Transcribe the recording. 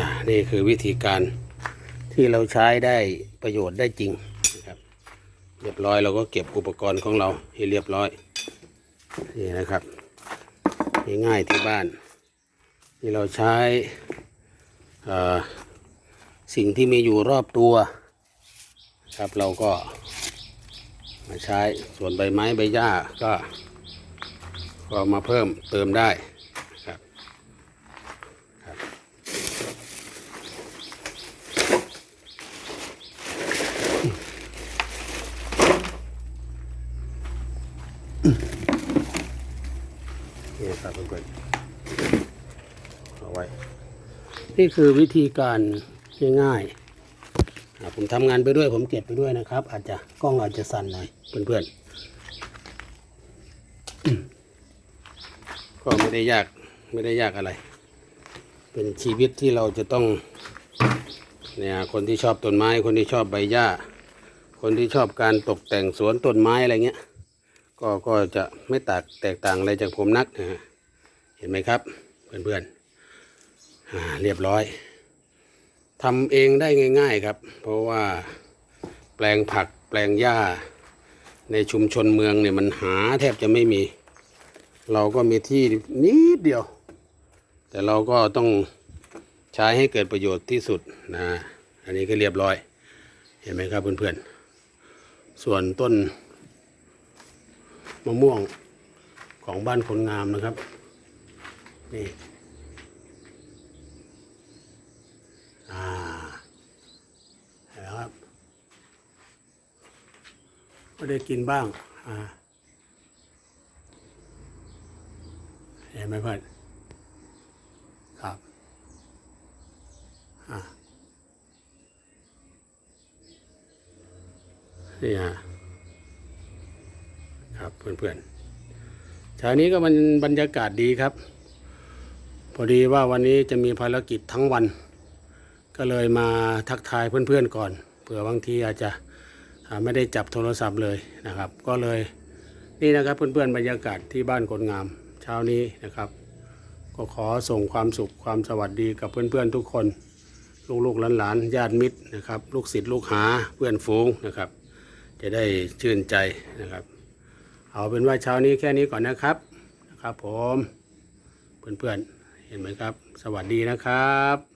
านี่คือวิธีการที่เราใช้ได้ประโยชน์ได้จริงนะครับ เรียบร้อยเราก็เก็บอุปกรณ์ของเราให้เรียบร้อยนี่นะครับง่ายๆที่บ้านที่เราใช้สิ่งที่มีอยู่รอบตัวครับเราก็มาใช้ส่วนใบไม้ใบหญ้าก็ก็มาเพิ่มเติมได้ครับครับ นี่ครับเพื่อนๆเอาไว้ นี่คือวิธีการง่ายๆผมทำงานไปด้วย ผมเก็บไปด้วยนะครับ อาจจะกล้องอาจจะสั่นหน่อยเพื่อนๆก็ไม่ได้ยากไม่ได้ยากอะไร เป็นชีวิตที่เราจะต้องเนี่ยคนที่ชอบต้นไม้ คนที่ชอบใบหญ้า คนที่ชอบการตกแต่งสวนต้นไม้อะไรเงี้ย ก็ก็จะไม่แตกแตกต่างอะไรจากผมนักนะเห็นไหมครับ เพื่อนๆเรียบร้อยทำเองได้ง่าย ๆครับ เพราะว่าแปลงผักแปลงหญ้า ในชุมชนเมืองเนี่ยมันหาแทบจะไม่มี เราก็มีที่นิดเดียว แต่เราก็ต้องใช้ให้เกิดประโยชน์ที่สุดนะอันนี้ก็เรียบร้อย เห็นไหมครับเพื่อนๆส่วนต้น มะม่วงของบ้านคนงามนะครับ นี่อ่าเห็นไหมครับก็ได้กินบ้างอ่าเห็นไหมเพื่อนครับอ่านี่ฮะ ครับเพื่อนๆเช้านี้ก็มันบรรยากาศดีครับ พอดีว่าวันนี้จะมีภารกิจทั้งวัน ก็เลยมาทักทายเพื่อนๆก่อน เผื่อบางทีอาจจะไม่ได้จับโทรศัพท์เลยนะครับ ก็เลยนี่นะครับเพื่อนๆบรรยากาศที่บ้านคนงาม เช้านี้นะครับ ก็ขอส่งความสุขความสวัสดีกับเพื่อนๆทุกคน ลูกๆหลานๆญาติมิตรนะครับ ลูกศิษย์ลูกหาเพื่อนฝูงนะครับ จะได้ชื่นใจนะครับ เอาเป็นว่าเช้านี้แค่นี้ก่อนนะครับนะครับผมเพื่อนๆเห็นไหมครับ สวัสดีนะครับ